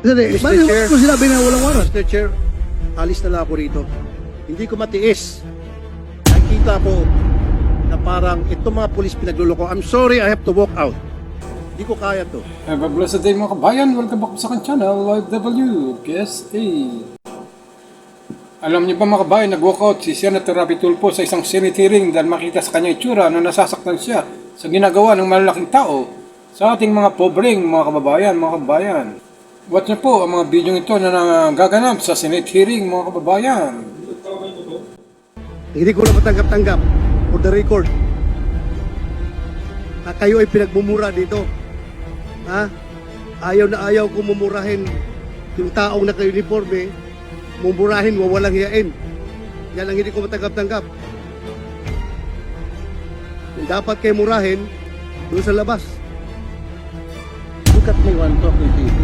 Sandali, Mr. bakit Chair. mo sinabi na walang warrant? Mr. Chair, alis na lang ako rito. Hindi ko matiis. Nakita ko na parang itong mga pulis pinagluloko. I'm sorry, I have to walk out. Hindi ko kaya to. Have a blessed day mga kabayan. Welcome back sa aking channel, YW KSA. Alam niyo ba mga kabayan, nag-walkout si Senator Rapi Tulfo sa isang Senate hearing dahil makita sa kanyang itsura na nasasaktan siya sa ginagawa ng malalaking tao sa ating mga pobreng mga kababayan, mga kababayan. Watch niyo po ang mga video ito na nagaganap sa Senate hearing mga kababayan. Hindi ko na matanggap-tanggap. For the record. Na kayo ay pinagmumura dito. Ha? Ayaw na ayaw ko mumurahin yung taong naka-uniforme. Mumurahin, wawalang hiyain. Yan ang hindi ko matanggap-tanggap. Kung dapat kayo murahin, doon sa labas. Look at me when I'm talking to you.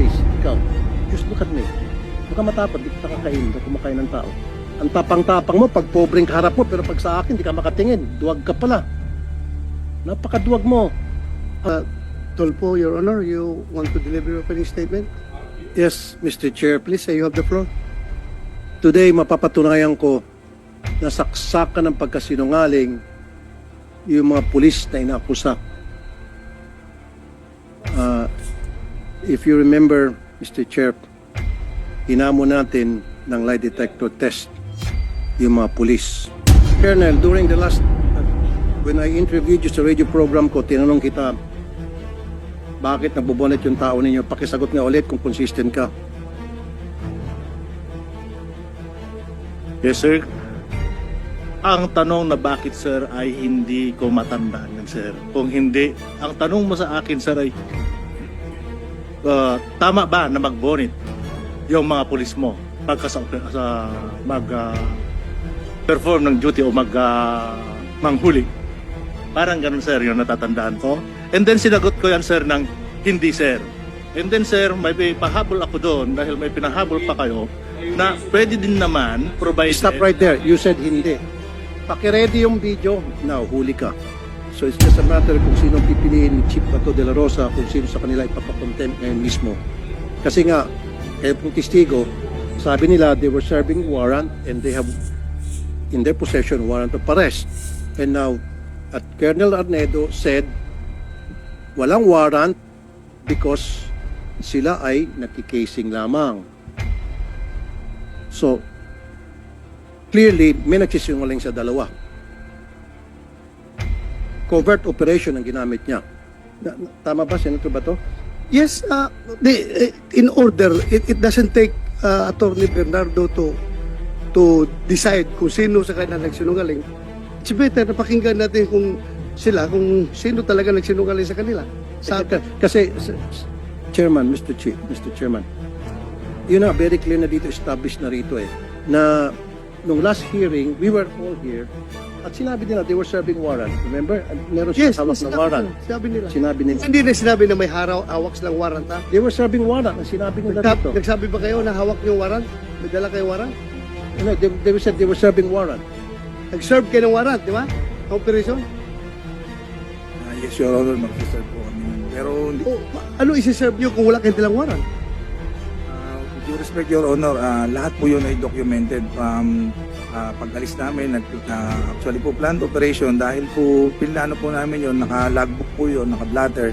Ikaw, just look at me. Baka matapad, di kita kakain, di kumakain ng tao. Ang tapang-tapang mo, pag pobreng kaharap mo, pero pag sa akin, di ka makatingin. Duwag ka pala. Napakaduwag mo. Uh, Tolpo, Your Honor, you want to deliver your opening statement? Yes, Mr. Chair, please. You have the floor. Today, mapapatunayan ko na saksakan ng pagkasinungaling yung mga pulis na inakusa. Uh, if you remember, Mr. Chair, hinamo natin ng lie detector test yung mga pulis. Colonel, during the last, uh, when I interviewed you sa radio program ko, tinanong kita, bakit nagbobonet yung tao ninyo? Pakisagot nga ulit kung consistent ka. Yes, sir. Ang tanong na bakit, sir, ay hindi ko matandaan sir. Kung hindi, ang tanong mo sa akin, sir, ay uh, tama ba na mag-bonnet yung mga pulis mo pagka sa, sa mag uh, perform ng duty o mag uh, manghuli? Parang ganun, sir, yung natatandaan ko. And then sinagot ko yan, sir, ng hindi, sir. And then, sir, may pahabol ako doon dahil may pinahabol pa kayo na pwede din naman provided Stop right there. You said hindi. Pakiready yung video. Now, huli ka. So it's just a matter kung sino pipiliin ni Chief Pato de la Rosa kung sino sa kanila ipapakontempt ngayon mismo. Kasi nga, kayo pong testigo, sabi nila they were serving warrant and they have in their possession warrant of arrest. And now, at Colonel Arnedo said, walang warrant because sila ay nakikasing lamang. So, clearly, may nagsisinungaling sa dalawa. Covert operation ang ginamit niya. Na- na- tama ba, Senator Bato? Yes, uh, the, in order, it, it doesn't take uh, Attorney Bernardo to to decide kung sino sa kanila nagsinungaling. It's better na pakinggan natin kung sila, kung sino talaga nagsinungaling sa kanila. Sa, Sa, kasi, Chairman, Mr. Chief, Mr. Chairman, yun na, very clear na dito, established na rito eh, na nung last hearing, we were all here, at sinabi nila, they were serving warrant. Remember? Meron siya yes, hawak na sinabi, warrant. nila, sinabi nila. Sinabi nila. Hindi na sinabi na may haraw, hawak silang warrant ha? They were serving warrant. Ang sinabi nila Nagsabi, dito. nagsabi ba kayo na hawak yung warrant? May dala kayo warrant? No, they, they said they were serving warrant. Nag-serve kayo ng warrant, di ba? Operation? Ah, yes, Your Honor, mag-serve po kami. Pero, hindi- O, ano isi-serve nyo kung wala kayong dalang warrant? Respect, Your Honor, ah, lahat po yun ay documented from ah, pag-alis namin. Nag, ah, actually po, planned operation dahil po, pinlano po namin yun, naka-logbook po yun, naka-blatter.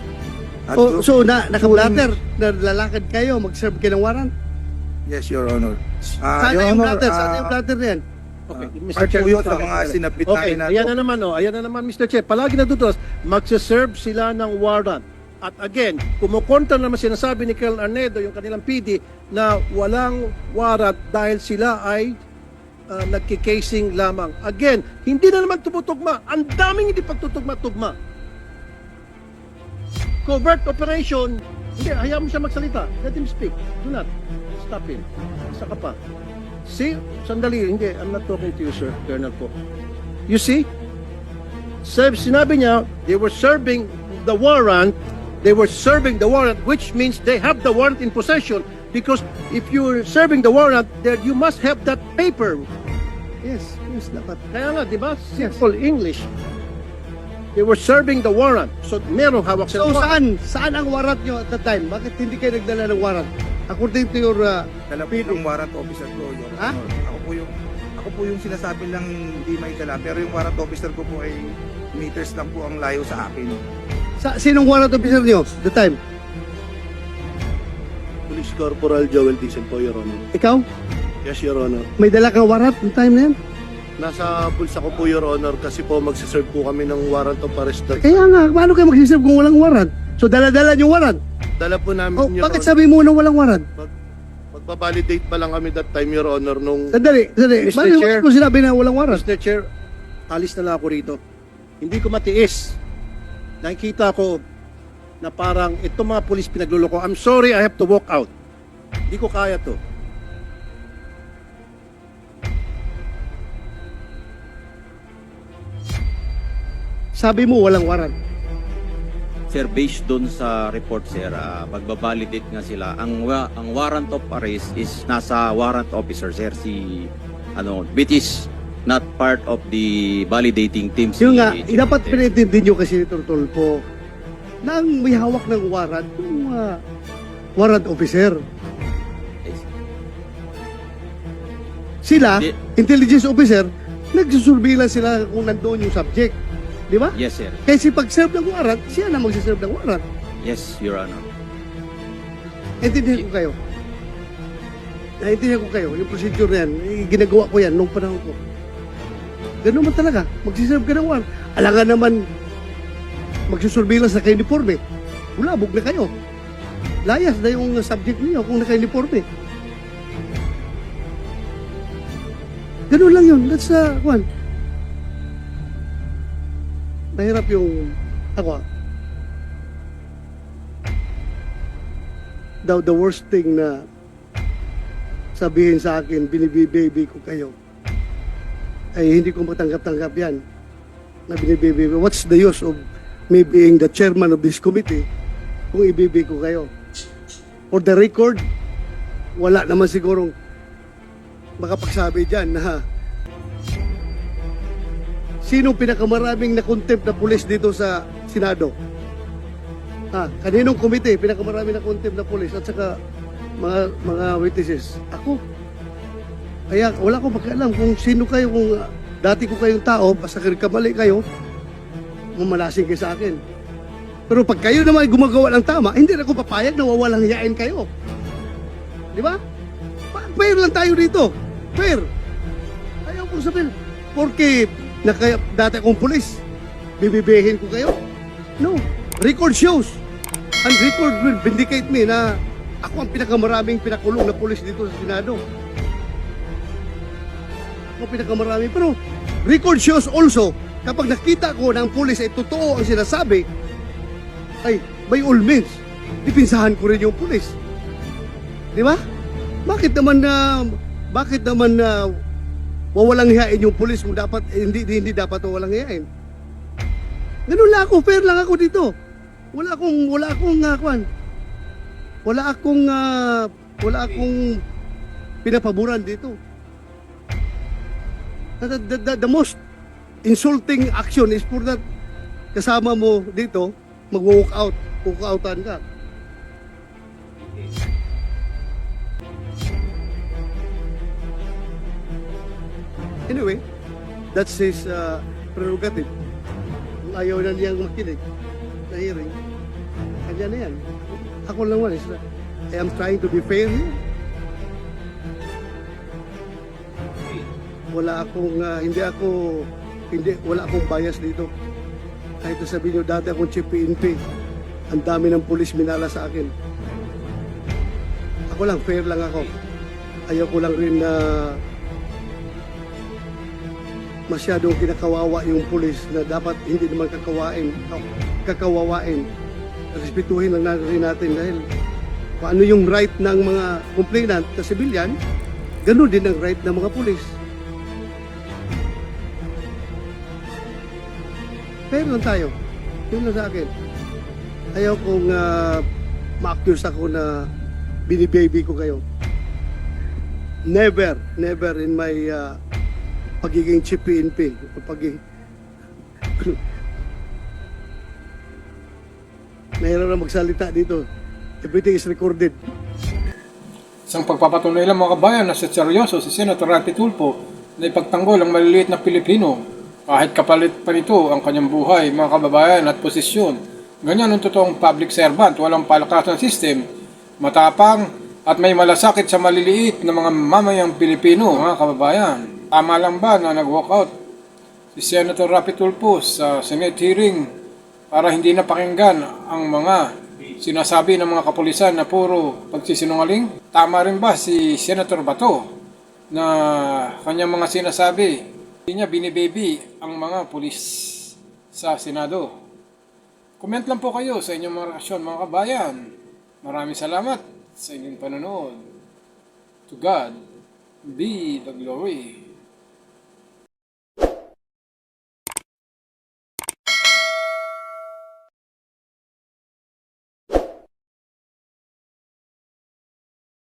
At O, yun- so, na, naka-blatter, na lalakad kayo, mag-serve kayo ng warrant? yes, Your Honor. Ah, Saan Your yung Honor, blatter? Saan ah, yung blatter na yan? Okay, part po yun sa mga sinabit Okay, namin na ayan na naman, oh. ayan na naman, Mr. Chair. Palagi natutulas, magsaserve sila ng warrant. At again, kumukontra naman sinasabi ni Colonel Arnedo, yung kanilang PD, na walang warrant dahil sila ay uh, nagkikasing lamang. Again, hindi na naman tumutugma. Ang daming hindi pagtutugma-tugma. Covert operation, hindi, hayaan mo siya magsalita. Let him speak. Do not stop him. Isa ka pa. See, sandali, hindi, I'm not talking to you, sir, Colonel po. You see? Sab- sinabi niya, they were serving the warrant, they were serving the warrant, which means they have the warrant in possession. Because if you're serving the warrant, then you must have that paper. Yes, yes, dapat. Kaya nga, di ba? Simple English. They were serving the warrant. So, merong hawak So, sila. saan? Saan ang warrant nyo at the time? Bakit hindi kayo nagdala ng warrant? According to your uh, Dala po ng warrant officer ko, Your Ha? Honor. Ako po yung ako po yung sinasabi lang hindi may dala, pero yung warrant officer ko po ay meters lang po ang layo sa akin. Sa sinong warrant officer niyo the time? Police Corporal Joel Dicen po, Your Honor. Ikaw? Yes, Your Honor. May dala kang warrant the time na yan? Nasa bulsa ko po, Your Honor, kasi po magsiserve po kami ng warrant of arrest. Kaya nga, paano kayo magsiserve kung walang warrant? So dala-dala yung warrant. Dala po namin, Oh, Your bakit Honor. sabi mo na walang warrant? Magbabalidate pa lang kami that time, Your Honor, nung... Sandali, sandali. Mr. Bakit Chair. mo sinabi na walang warrant? Mr. Chair, alis na lang ako rito. Hindi ko matiis. Nakikita ko na parang itong mga polis pinagluloko. I'm sorry, I have to walk out. Hindi ko kaya to. Sabi mo walang warrant. Sir, based doon sa report, sir, ah, magbabalidate nga sila. Ang, wa- ang warrant of arrest is nasa warrant officer, sir, si, ano, is not part of the validating team. si- Yung nga, si- dapat pinintindi nyo kasi ni Tortolpo na ang may hawak ng warrant, yung ah, warrant officer. Sila, Di- intelligence officer, nagsusurveillance sila kung nandoon yung subject. Di ba? Yes, sir. Kasi pag-serve ng warrant, siya na magsiserve ng warrant. Yes, Your Honor. Naintindihan ko kayo. Naintindihan ko kayo. Yung procedure na yan, eh, ginagawa ko yan nung panahon ko. Ganun man talaga. Magsiserve ka ng warrant. Alangan naman magsusurveillance na kayo uniforme. Bulabog na kayo. Layas na yung subject niyo kung naka-uniforme. Ganun lang yun. That's uh, one. Mahirap yung ako ah. the, the worst thing na sabihin sa akin, binibibaby ko kayo, ay hindi ko matanggap-tanggap yan na binibibaby. What's the use of me being the chairman of this committee kung ibibi ko kayo? For the record, wala naman sigurong makapagsabi dyan na sino pinakamaraming na contempt na pulis dito sa Senado? Ah, kaninong komite pinakamarami na contempt na pulis at saka mga mga witnesses? Ako. Kaya wala ko pakialam kung sino kayo, kung dati ko kayong tao, basta kamali kayo, mamalasing kayo sa akin. Pero pag kayo naman gumagawa ng tama, hindi na ako papayag na wawalang hiyain kayo. Di ba? Fair lang tayo dito. Fair. Ayaw ko sabihin, porque naka, dati akong pulis, bibibihin ko kayo. No. Record shows. And record will vindicate me na ako ang pinakamaraming pinakulong na pulis dito sa Senado. Ako pinakamarami. Pero record shows also, kapag nakita ko ang pulis ay totoo ang sinasabi, ay, by all means, dipinsahan ko rin yung pulis. Di ba? Bakit naman na, bakit naman na wawalang hiyain yung pulis kung dapat, eh, hindi, hindi dapat wawalang hiyain? Ganun lang ako, fair lang ako dito. Wala akong wala akong uh, kwan. Wala akong ah, wala akong pinapaboran dito. The, the, the, the most insulting action is for that kasama mo dito mag-walk out, walk outan ka. Anyway, that's his uh, prerogative. Kung ayaw na niyang makinig na hearing, kanya na yan. Ako lang is, I am trying to be fair here. Wala akong, ah, hindi ako, hindi, wala akong bias dito. Kahit sabihin nyo, dati akong chief PNP, ang dami ng pulis minala sa akin. Ako lang, fair lang ako. Ayaw ko lang rin na masyadong kinakawawa yung pulis na dapat hindi naman kakawain, kakawawain. Respetuhin lang natin natin dahil kung ano yung right ng mga complainant na civilian, ganun din ang right ng mga pulis. Fair lang tayo. Yun lang sa akin. Ayaw kong uh, ma-accuse ako na binibaby ko kayo. Never, never in my uh, pagiging chief PNP, pagiging Mahirap na magsalita dito. Everything is recorded. Isang pagpapatunay lang mga kabayan na sa seryoso si Senator Rapi Tulfo na ipagtanggol ang maliliit na Pilipino kahit kapalit pa nito ang kanyang buhay, mga kababayan at posisyon. Ganyan ang totoong public servant, walang palakasan system, matapang at may malasakit sa maliliit na mga mamayang Pilipino, mga kababayan. Tama lang ba na nag-walkout si Senator Rapi Tulfo sa Senate hearing para hindi napakinggan ang mga sinasabi ng mga kapulisan na puro pagsisinungaling? Tama rin ba si Senator Bato na kanyang mga sinasabi, hindi niya binibaby ang mga pulis sa Senado? Comment lang po kayo sa inyong mga reaksyon mga kabayan. Maraming salamat sa inyong panonood. To God be the glory.